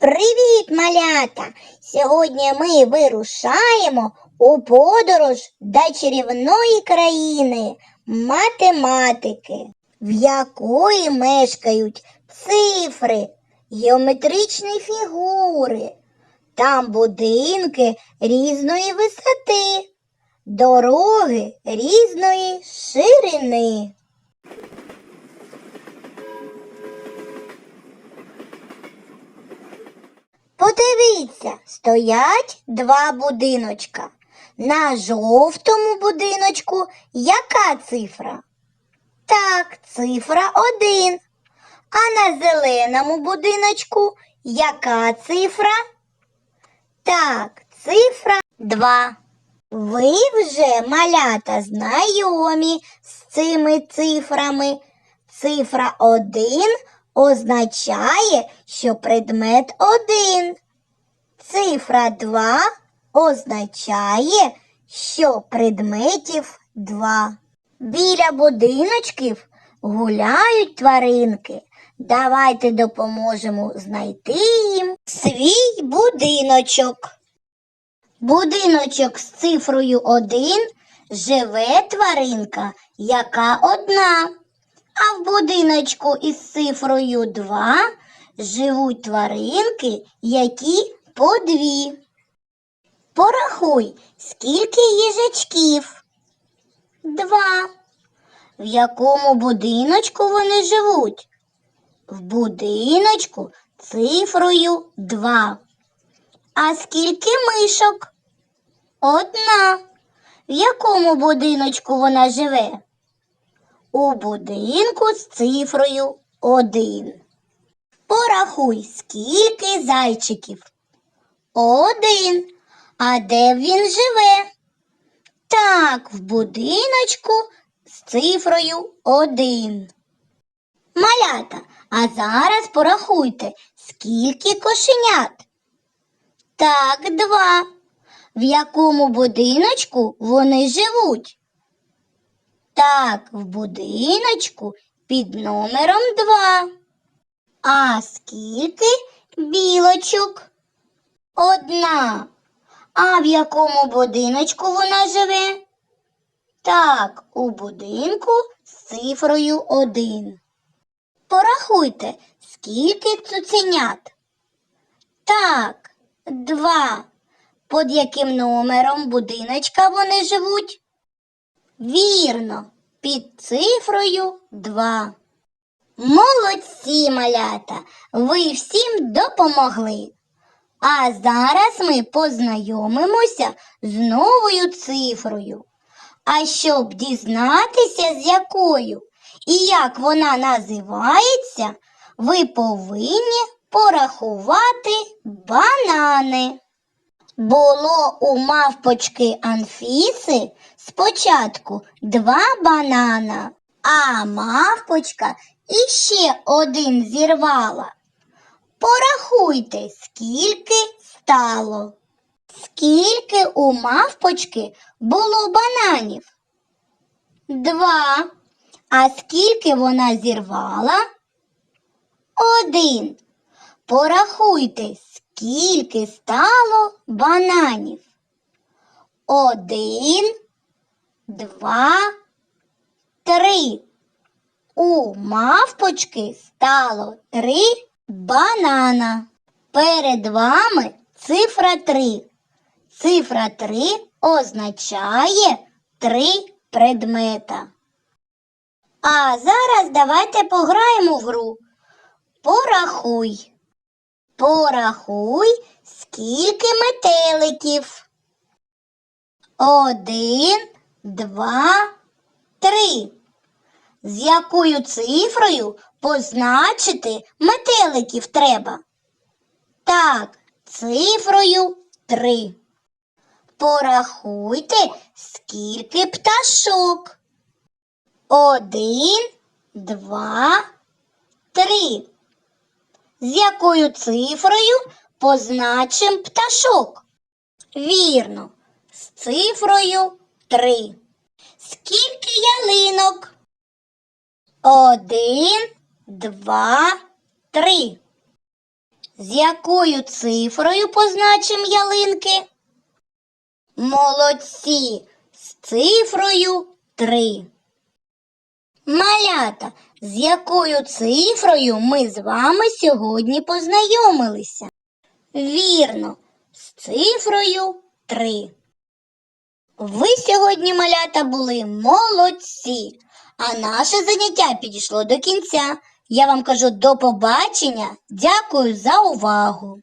Привіт, малята! Сьогодні ми вирушаємо у подорож до чарівної країни математики, в якої мешкають цифри, геометричні фігури, там будинки різної висоти, дороги різної ширини. Подивіться, стоять два будиночка. На жовтому будиночку яка цифра? Так, цифра один. А на зеленому будиночку яка цифра? Так, цифра два. Ви вже, малята, знайомі з цими цифрами. Цифра один означає, що предмет один. Цифра 2 означає, що предметів два. Біля будиночків гуляють тваринки. Давайте допоможемо знайти їм свій будиночок. Будиночок з цифрою 1 живе тваринка, яка одна. А в будиночку із цифрою 2 живуть тваринки, які по дві. Порахуй, скільки їжачків? Два. В якому будиночку вони живуть? В будиночку цифрою 2. А скільки мишок? Одна. В якому будиночку вона живе? У будинку з цифрою 1. Порахуй, скільки зайчиків. Один. А де він живе? Так, в будиночку з цифрою 1. Малята, а зараз порахуйте, скільки кошенят. Так, два. В якому будиночку вони живуть? Так, в будиночку під номером 2. А скільки білочок? Одна. А в якому будиночку вона живе? Так, у будинку з цифрою 1. Порахуйте, скільки цуценят? Так, два. Під яким номером будиночка вони живуть? Вірно, під цифрою 2. Молодці, малята, ви всім допомогли. А зараз ми познайомимося з новою цифрою. А щоб дізнатися, з якою і як вона називається, ви повинні порахувати банани. Було у мавпочки Анфіси спочатку два банана, а мавпочка іще один зірвала. Порахуйте, скільки стало. Скільки у мавпочки було бананів? Два. А скільки вона зірвала? Один. Порахуйте, скільки стало бананів. Один, два, три. У мавпочки стало три банана. Перед вами цифра три. Цифра три означає три предмета. А зараз давайте пограємо в гру. Порахуй. Порахуй, скільки метеликів. Один, два, три. З якою цифрою позначити метеликів треба? Так, цифрою три. Порахуйте, скільки пташок. Один, два, три. З якою цифрою позначимо пташок? Вірно, з цифрою три. Скільки ялинок? Один, два, три. З якою цифрою позначимо ялинки? Молодці! З цифрою 3. Малята, з якою цифрою ми з вами сьогодні познайомилися? Вірно, з цифрою 3. Ви сьогодні, малята, були молодці, а наше заняття підійшло до кінця. Я вам кажу до побачення. Дякую за увагу.